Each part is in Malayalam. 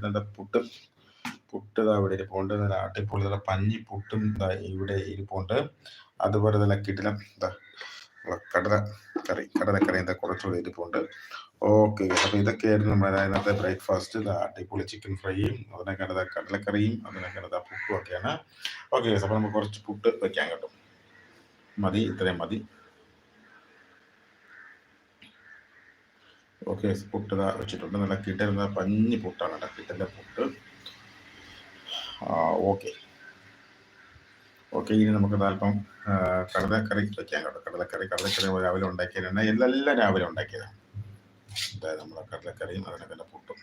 കിട്ടുന്നുണ്ട് പുട്ട്? പുട്ട് ഇതാ ഇവിടെ ഇരിപ്പുണ്ട്. നല്ല അടിപൊളി നല്ല പഞ്ഞി പുട്ടും ഇവിടെ ഇരിപ്പുണ്ട്. അതുപോലെ തന്നെ കിടിലം ഇതാ കടല കറി കടലക്കറി എന്താ കുറച്ചുകൂടി ഇരിപ്പുണ്ട്. ഓക്കെ അപ്പൊ ഇതൊക്കെയായിരുന്നു നമ്മുടെ ഇന്നത്തെ ബ്രേക്ക്ഫാസ്റ്റ് അടിപൊളി ചിക്കൻ ഫ്രൈയും അതിനൊക്കെ കണ്ടത് കടലക്കറിയും അതിനൊക്കെ കണ്ടത് പുട്ടും ഒക്കെയാണ്. ഓക്കെ അപ്പൊ നമുക്ക് കുറച്ച് പുട്ട് വെക്കാൻ കേട്ടോ. മതി ഇത്രയും മതി. ഓക്കെ പുട്ട് ഇതാ വെച്ചിട്ടുണ്ട്. നല്ല കിട്ടുന്ന പഞ്ഞി പുട്ടാണ് കേട്ടോ കിട്ടന്റെ പുട്ട്. ഓക്കെ. ഓക്കെ ഇനി നമുക്ക് അല്പം കടലക്കറി വെക്കാൻ കേട്ടോ. കടലക്കറി കടലക്കറി രാവിലെ ഉണ്ടാക്കിയതാണ് എല്ലാം രാവിലെ ഉണ്ടാക്കിയതാണ്. അതായത് നമ്മളെ കടലക്കറിയും അതിനൊക്കെ തന്നെ പുട്ടും.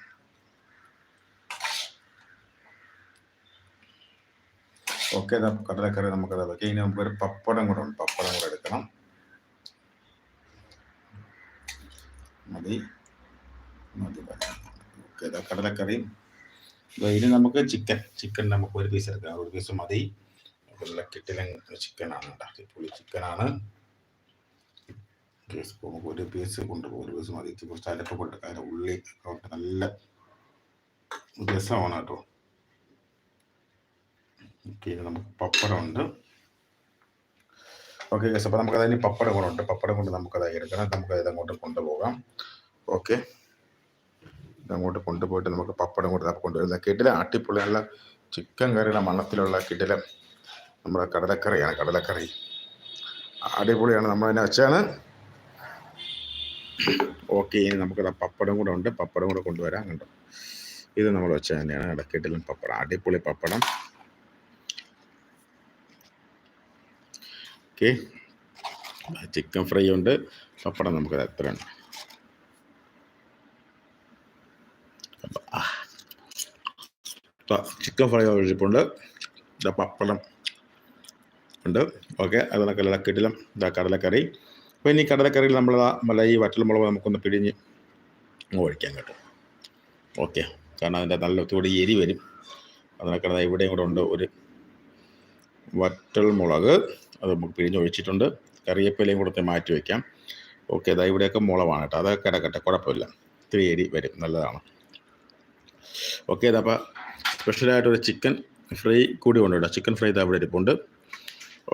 ഓക്കെ കടലക്കറി നമുക്കത് വെക്കാം. ഇനി നമുക്കൊരു പപ്പടം കൂടെ ഉണ്ട്. പപ്പടം കൂടെ എടുക്കണം. മതി. കടലക്കറിയും ഇനി നമുക്ക് ചിക്കൻ ചിക്കൻ നമുക്ക് ഒരു പീസ് എടുക്കാം. ഒരു പീസ് മതി. നല്ല കിട്ടിലൻ ചിക്കനാണ് ഉണ്ടാക്കി പുളി ചിക്കനാണ് നമുക്ക് ഒരു പീസ് കൊണ്ടുപോകും ഒരു പീസ് മതി. കുറച്ച് അരപ്പ് കൊണ്ട് അതിന്റെ ഉള്ളി നല്ല രസമാണ് കേട്ടോ. നമുക്ക് പപ്പടമുണ്ട് ഓക്കെ ഗസ് അപ്പോൾ നമുക്കതിന് പപ്പടം കൂടെ ഉണ്ട്. പപ്പടം കൊണ്ട് നമുക്കത് എടുക്കണം നമുക്കത് അങ്ങോട്ട് കൊണ്ടുപോകാം. ഓക്കെ. ഇതങ്ങോട്ട് കൊണ്ടുപോയിട്ട് നമുക്ക് പപ്പടം കൂടെ കൊണ്ടുവരുന്നത്. കിടില അട്ടിപ്പൊളി നല്ല ചിക്കൻ കറിയുടെ മണത്തിലുള്ള കിടില നമ്മുടെ കടലക്കറിയാണ് കടലക്കറി. അടിപൊളിയാണ്. നമ്മൾ അതിനെ വെച്ചാണ്. ഓക്കെ ഇനി നമുക്ക് പപ്പടം കൂടെ ഉണ്ട്. പപ്പടം കൂടെ കൊണ്ടുവരാം കണ്ടോ? ഇത് നമ്മൾ വെച്ച തന്നെയാണ് ഇടക്കിട്ടിലും പപ്പടം അടിപൊളി പപ്പടം. ഓക്കെ ചിക്കൻ ഫ്രൈ ഉണ്ട്. പപ്പടം നമുക്ക് എത്ര ഉണ്ട് ചിക്കൻ ഫ്രൈ ഇതാ പപ്പടം ഉണ്ട്. ഓക്കെ അതിനൊക്കെ ഇളക്കിട്ടിലും ഇതാ കടലക്കറി. അപ്പോൾ ഇനി കടലക്കറിയിൽ നമ്മൾ മല ഈ വറ്റൽമുളക് നമുക്കൊന്ന് പിഴിഞ്ഞ് അങ്ങ് ഒഴിക്കാൻ കേട്ടോ. ഓക്കെ കാരണം അതിന്റെ നല്ല ഒത്തുകൂടി എരി വരും. അതിനൊക്കെ ഇവിടെയും കൂടെ ഉണ്ട് ഒരു വറ്റൽമുളക്. അത് നമുക്ക് പിഴിഞ്ഞ് ഒഴിച്ചിട്ടുണ്ട്. കറിവേപ്പിലയും കൂടെ മാറ്റി വയ്ക്കാം ഓക്കെ അതാ ഇവിടെയൊക്കെ മുളവാണ് കേട്ടോ. അതൊക്കെ കിടക്കട്ടെ കുഴപ്പമില്ല. ഇത്തിരി എരി വരും നല്ലതാണ്. ഓക്കെ അതപ്പോൾ സ്പെഷ്യലായിട്ടൊരു ചിക്കൻ ഫ്രൈ കൂടി ഉണ്ട് കേട്ടോ ചിക്കൻ ഫ്രൈ ഇവിടെ ഇരിപ്പുണ്ട്.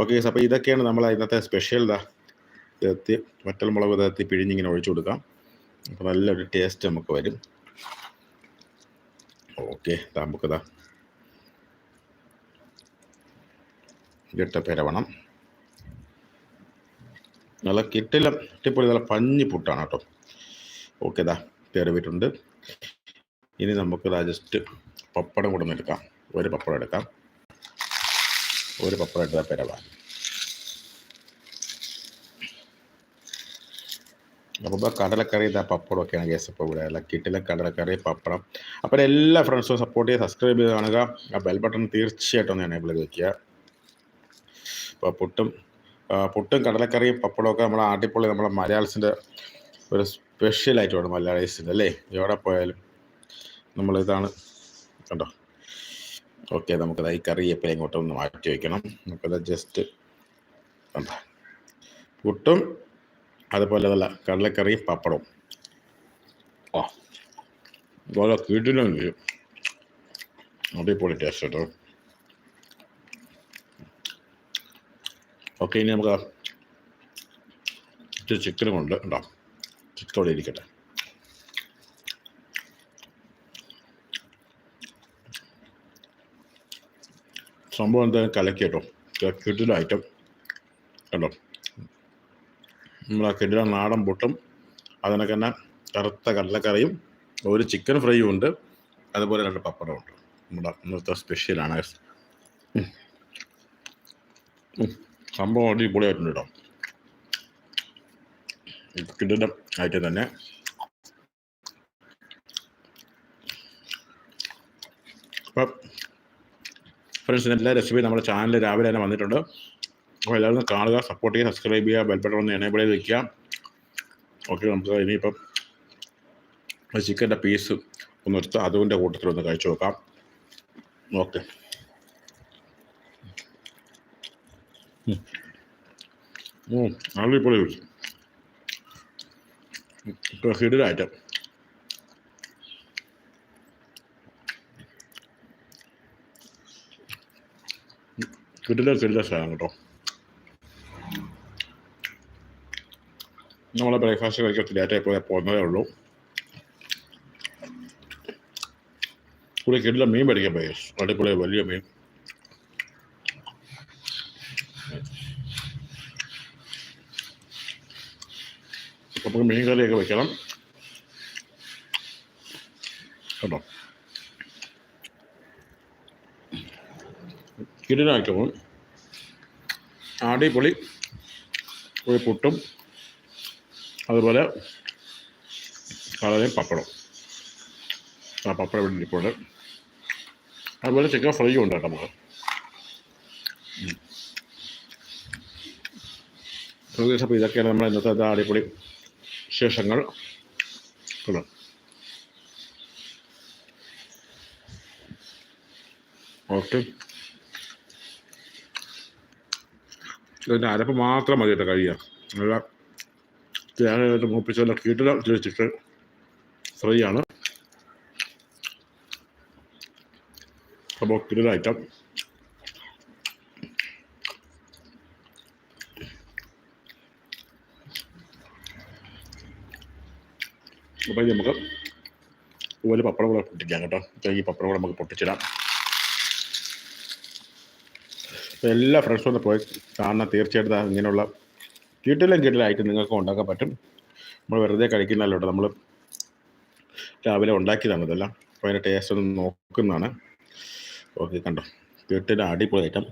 ഓക്കെ അപ്പോൾ ഇതൊക്കെയാണ് നമ്മൾ ഇന്നത്തെ സ്പെഷ്യൽ ഇതാ ഇതെത്തി വറ്റൽമുളക് ഇതെത്തി പിഴിഞ്ഞിങ്ങനെ ഒഴിച്ചു കൊടുക്കാം. അപ്പോൾ നല്ലൊരു ടേസ്റ്റ് നമുക്ക് വരും. ഓക്കെ നമുക്കിതാ ഇട്ട പെരവണം. നല്ല കിട്ടില്ല അടിപൊളി നല്ല പഞ്ഞി പുട്ടാണ് കേട്ടോ. ഓക്കെ ഇതാ കയറിവിട്ടുണ്ട് ഇനി നമുക്ക് ജസ്റ്റ് പപ്പടം കൂടെ ഒന്ന് എടുക്കാം. ഒരു പപ്പടം എടുക്കാം. ഒരു പപ്പടം എടുത്താൽ പെരവ. അപ്പോൾ കടലക്കറി ഇതാ പപ്പടമൊക്കെയാണ് ഗ്യാസ് ഇപ്പോൾ ഇവിടെ. കിട്ടിലെ കടലക്കറി പപ്പടം. അപ്പോൾ എല്ലാ ഫ്രണ്ട്സും സപ്പോർട്ട് ചെയ്ത് സബ്സ്ക്രൈബ് ചെയ്ത് കാണുക. ആ ബെൽ ബട്ടൺ തീർച്ചയായിട്ടും ഒന്ന് എനേബിൾ ചെയ്ത് വെക്കുക. അപ്പോൾ പുട്ടും പുട്ടും കടലക്കറിയും പപ്പടമൊക്കെ നമ്മളെ ആട്ടിപ്പൊളി നമ്മളെ മലയാളത്തിന്റെ ഒരു സ്പെഷ്യൽ വേണം മലയാളീസിന്റെ അല്ലേ? എവിടെ പോയാലും നമ്മളിതാണ്. കണ്ടോ? ഓക്കെ നമുക്കത് ഈ കറി എപ്പോഴും ഇങ്ങോട്ട് ഒന്ന് മാറ്റി വയ്ക്കണം നമുക്കത് ജസ്റ്റ് കണ്ടോ? പുട്ടും അതുപോലെ നല്ല കടലക്കറിയും പപ്പടവും. ഓ ഓരോ കിടിലും അടിപൊളി ടേസ്റ്റ് കേട്ടോ. ഓക്കെ ഇനി നമുക്ക് ഇച്ചിരി ചിക്കനും ഉണ്ട്. ഉണ്ടോ ചിക്കനോടെ ഇരിക്കട്ടെ. സംഭവം എന്തായാലും കലക്കി കേട്ടോ കിടില ഐറ്റം കേട്ടോ നമ്മൾ ആ കിടില നാടൻ പൊട്ടും. അതിനൊക്കെ തന്നെ കറുത്ത കടലക്കറിയും ഒരു ചിക്കൻ ഫ്രൈയും ഉണ്ട്. അതുപോലെ രണ്ട് പപ്പടം ഉണ്ട്. നമ്മുടെ ഇന്നത്തെ സ്പെഷ്യലാണ്. സംഭവം അടിപൊളിയായിട്ടുണ്ട് കേട്ടോ. കിടിലം ആയിട്ട് തന്നെ. അപ്പം ഫ്രണ്ട്സിന് എല്ലാ റെസിപ്പിയും നമ്മുടെ ചാനൽ രാവിലെ തന്നെ വന്നിട്ടുണ്ട്. അപ്പോൾ എല്ലാവരും കാണുക സപ്പോർട്ട് ചെയ്യുക സബ്സ്ക്രൈബ് ചെയ്യുക ബെൽബട്ടൺ ഒന്ന് എനേബിൾ ചെയ്ത് വയ്ക്കുക ഓക്കെ നമുക്ക് ഇനിയിപ്പം ചിക്കന്റെ പീസ് ഒന്ന് എടുത്ത് അതുകൊണ്ട് കൂട്ടത്തിലൊന്ന് കഴിച്ചു നോക്കാം. ഓക്കെ അടിപൊളി. ഇപ്പോൾ ഹിഡൻ ഐറ്റം കിട്ടില്ല കിട്ടില്ല സാധനം കേട്ടോ. നമ്മളെ ബ്രേക്ക്ഫാസ്റ്റ് കഴിക്കാൻ ലേറ്റ് ആയി പോകുന്നതേ ഉള്ളൂ. കൂടെ കിട്ടില്ല മീൻ മേടിക്കാൻ പോയി. അടിപൊളി വലിയ മീൻ. നമുക്ക് മീൻ കറിയൊക്കെ വെക്കണം. കേട്ടോ. കിടിനായിട്ടും അടിപൊളി. ഒരു പുട്ടും അതുപോലെ കളയും പപ്പടം. ആ പപ്പടം ഇവിടെ ഇരിപ്പുണ്ട്. അതുപോലെ ചിക്കൻ ഫ്രൈയും ഉണ്ട് കേട്ടോ നമുക്ക്. അപ്പോൾ ഇതൊക്കെയാണ് നമ്മുടെ ഇന്നത്തെ അടിപൊളി വിശേഷങ്ങൾ. ഓക്കെ. ഇതിന്റെ അരപ്പ് മാത്രം മതി കേട്ടോ കഴിയുക നല്ല തേങ്ങയായിട്ട് മൂപ്പിച്ചെല്ലാം കീട്ടില വെച്ചിട്ട് ഫ്രൈ ആണ് അപ്പോൾ കിട്ടുന്ന ഐറ്റം. അപ്പോൾ നമുക്ക് ഒരു പപ്പടം കൂടെ പൊട്ടിക്കാം കേട്ടോ. ഈ പപ്പടം കൂടെ നമുക്ക് പൊട്ടിച്ചിടാം അപ്പോൾ എല്ലാ ഫ്രണ്ട്സും ഒന്ന് പോയി കാണാൻ തീർച്ചയായിട്ടും ഇങ്ങനെയുള്ള കീട്ടിലും കീട്ടിലായിട്ട് നിങ്ങൾക്ക് ഉണ്ടാക്കാൻ പറ്റും. നമ്മൾ വെറുതെ കഴിക്കുന്നല്ലോ നമ്മൾ രാവിലെ ഉണ്ടാക്കിയതാണ് ഇതെല്ലാം. അപ്പോൾ അതിന്റെ ടേസ്റ്റ് ഒന്ന് നോക്കുന്നതാണ്. ഓക്കെ കണ്ടോ? കീട്ടിലെ അടിപൊളി ഐറ്റം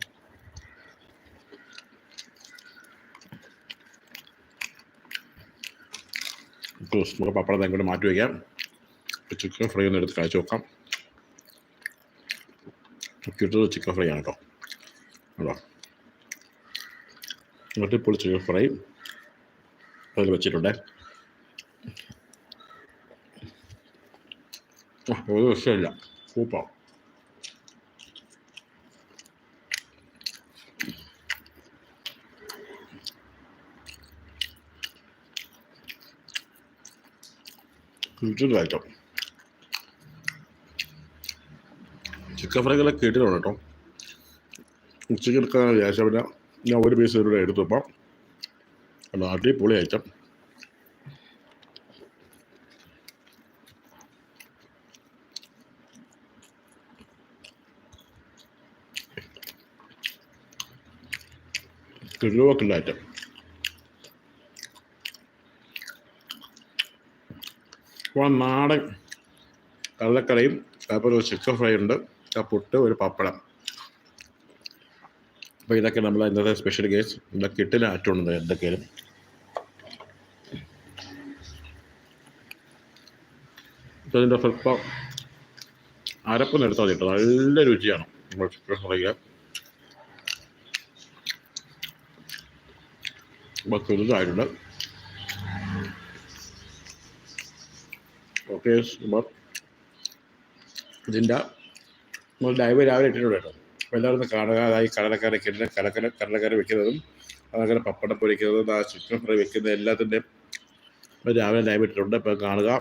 നമുക്ക് പപ്പടം തന്നെ മാറ്റി വയ്ക്കാം ചിക്കൻ ഫ്രൈ ഒന്ന് എടുത്ത് കഴിച്ച് നോക്കാം. കിട്ടുന്നത് ചിക്കൻ ഫ്രൈ ആണ് കേട്ടോ. കേട്ടോ അടിപൊളി ചിക്കൻ ഫ്രൈ അതിൽ വെച്ചിട്ടുണ്ട്. ഒരു വിഷയമില്ല സൂപ്പർ. ചിക്കൻ ഫ്രൈകളൊക്കെ കേട്ടിട്ടുണ്ട് കേട്ടോ. ഉച്ചയ്ക്ക് എടുക്കാനാണ് വിചാരിച്ച പിന്നെ ഞാൻ ഒരു പീസ് ഇവിടെ എടുത്തപ്പം അത് അടിപൊളി ഐറ്റം കിഴുവൊക്കെയുള്ള ഐറ്റം അപ്പോൾ നാടൻ കള്ളക്കറിയും അതുപോലെ ഒരു ചിക്കൻ ഫ്രൈ ഉണ്ട്. ആ പുട്ട് ഒരു പപ്പടം. അപ്പോൾ ഇതൊക്കെ നമ്മൾ ഇന്നത്തെ സ്പെഷ്യൽ കേസ് ഇവിടെ കിട്ടില്ല ആറ്റുണ്ട് എന്തൊക്കെയാലും ഇതിന്റെ സ്വല്പം അരപ്പൊന്ന് എടുത്താൽ മതി നല്ല രുചിയാണ്. നമ്മൾ ചിക്കൻ ഫ്രൈക്ക് ഓക്കെ ഇതിന്റെ നമ്മൾ ഡൈവ് രാവിലെ ഇട്ടിട്ടുണ്ട് കേട്ടോ. എല്ലാവരും കാണുകയായി കടലക്കാരെ കിട്ടുന്ന കടക്കര കടലക്കാരെ വെക്കുന്നതും അതങ്ങനെ പപ്പടം പൊരിക്കുന്നതും ആ ചിക്കൻ ഫ്രൈ വെക്കുന്ന എല്ലാത്തിന്റെയും രാവിലെ ലൈവ് ഇട്ടിട്ടുണ്ട്. ഇപ്പം കാണുക.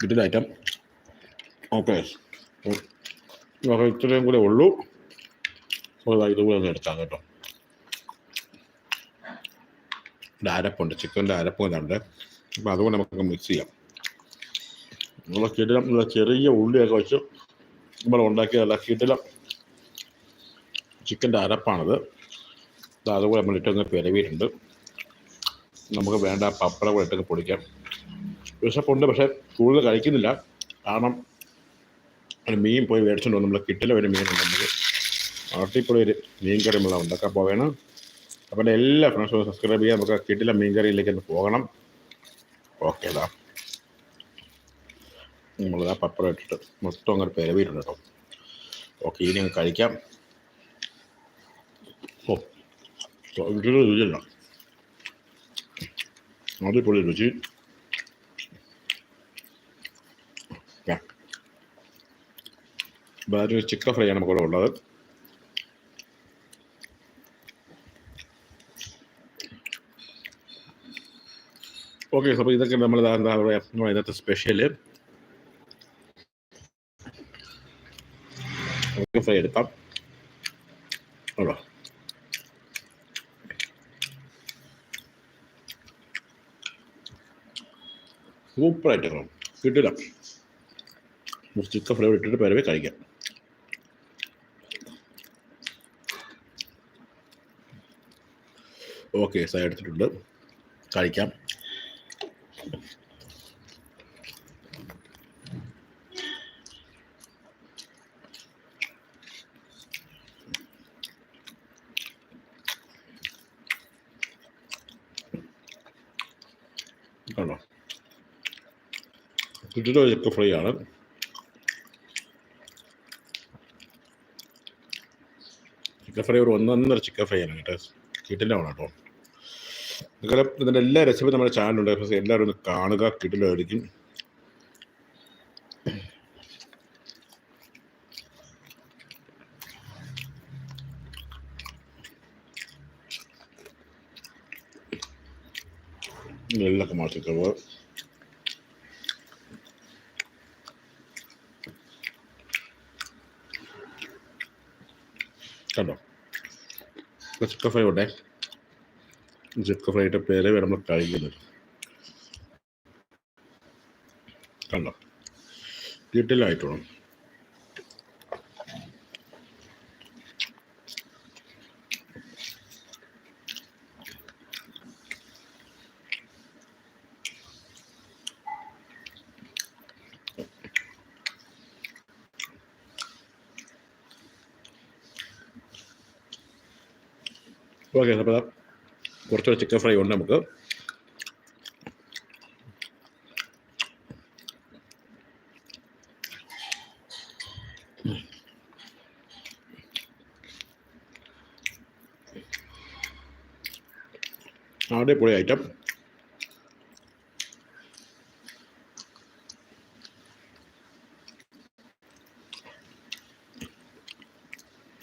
കിട്ടുന്ന ഐറ്റം ഓക്കെ അപ്പോൾ ഇത്രയും കൂടെ ഉള്ളൂ. അപ്പോൾ ഇതുകൂടെ ഒന്ന് എടുക്കാം കേട്ടോ. അരപ്പുണ്ട് ചിക്കന്റെ അരപ്പ് ഇതുണ്ട് അപ്പോൾ അതുകൊണ്ട് നമുക്ക് മിക്സ് ചെയ്യാം. നമ്മൾ കിടിലം ഉള്ള ചെറിയ ഉള്ളിയൊക്കെ വെച്ച് നമ്മൾ ഉണ്ടാക്കിയതല്ല കിടിലം ചിക്കന്റെ അരപ്പാണത്. അതുകൂടെ നമ്മൾ ഇട്ടൊന്ന് പിരവിയിട്ടുണ്ട്. നമുക്ക് വേണ്ട പപ്പടം കൂടെ ഇട്ടൊക്കെ പൊടിക്കാം. വിശപ്പുണ്ട് പക്ഷേ കൂടുതൽ കഴിക്കുന്നില്ല. കാരണം ഒരു മീൻ പോയി മേടിച്ചുകൊണ്ട് നമ്മൾ കിട്ടില്ല ഒരു മീനുണ്ട് നമുക്ക് അടിപൊളി ഒരു മീൻ കറി നമ്മൾ ഉണ്ടാക്കാൻ പോവുകയാണ് അപ്പോൾ എന്റെ എല്ലാ ഫ്രണ്ട്സും സബ്സ്ക്രൈബ് ചെയ്യാൻ നമുക്ക് കിട്ടില്ല മീൻ കറിയിലേക്ക് ഒന്ന് പോകണം. ഓക്കെ അതാ നമ്മളിതാ പപ്പടം ഇട്ടിട്ട് മൊത്തം അങ്ങനെ പെരവിയിട്ടുണ്ട് കേട്ടോ ഓക്കെ ഇനി അങ്ങ് കഴിക്കാം. ഓ രുചിയല്ല അടിപൊളി രുചി. വേറൊരു ചിക്കൻ ഫ്രൈ ആണ് നമുക്കിവിടെ ഉള്ളത്. ഓക്കെ അപ്പോൾ ഇതൊക്കെ നമ്മൾ എന്താ പറയുക ഇന്നത്തെ സ്പെഷ്യൽ ഫ്രൈ എടുക്കാം ആണോ? സൂപ്പറായിട്ട് കിട്ടില്ല ചിക്കൻ ഫ്രൈ ഇട്ടിട്ട് പേരവേ കഴിക്കാം. ഓക്കെ സാർ എടുത്തിട്ടുണ്ട്. കഴിക്കാം കിട്ടിയിട്ട് ചിക്കൻ ഫ്രൈ ആണ്. ചിക്കൻ ഫ്രൈ ഒരു ഒന്നൊന്നര ചിക്കൻ ഫ്രൈ ആണ് കേട്ടോ. കിട്ടില്ല വേണം കേട്ടോ നിങ്ങളെ ഇതിന്റെ എല്ലാ റെസിപ്പി നമ്മുടെ ചാനലുണ്ട് പക്ഷേ എല്ലാവരും ഒന്ന് കാണുക. കിട്ടലായിരിക്കും നെല്ലൊക്കെ മാറ്റിക്കവ് കണ്ടോ? ചിക്കൻ ഫ്രൈ ഉണ്ടേ ചിക്കൻ ഫ്രൈയുടെ പേര് നമ്മൾ കഴിക്കുന്നത് കണ്ടോ? ഡീറ്റെയിലായിട്ടോണം ഓക്കെ അപ്പോൾ കുറച്ചുകൂടെ ചിക്കൻ ഫ്രൈ ഉണ്ട് നമുക്ക്. അടിപൊളി ഐറ്റം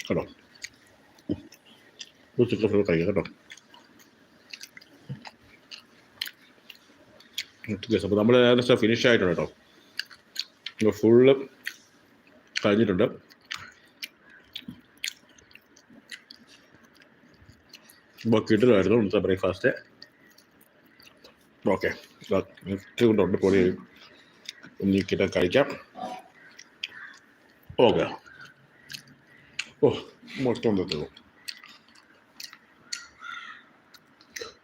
കേട്ടോ. ചിക്കൻ ഫ്രൈ കഴിക്കാം കേട്ടോ. അപ്പോൾ നമ്മൾ ഏകദേശം ഫിനിഷ് ആയിട്ടുണ്ട് കേട്ടോ ഫുള്ള് കഴിഞ്ഞിട്ടുണ്ട്. കിട്ടില്ലായിരുന്നു ഇന്നത്തെ ബ്രേക്ക്ഫാസ്റ്റ് ഓക്കെ നെക്സ്റ്റ് കൊണ്ടുണ്ട് പൊടി നീക്കിട്ട് കഴിക്കാം. ഓക്കെ ഓ മൊത്തം തീർന്നു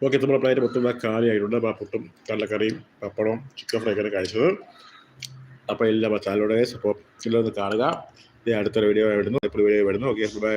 ഓക്കെ നമ്മുടെ പ്ലേറ്റ് മൊത്തം കാലിയായിട്ടുണ്ട് അപ്പോൾ പുട്ടും കടലക്കറിയും പപ്പടവും ചിക്കൻ ഫ്രൈ ഒക്കെ കഴിച്ചത്. അപ്പോൾ എല്ലാ അപ്പോൾ എല്ലാവരും കാണുക. ഇനി അടുത്തൊരു വീഡിയോ വരുന്നു. എപ്പോഴും വീഡിയോ വരുന്നു. Okay bye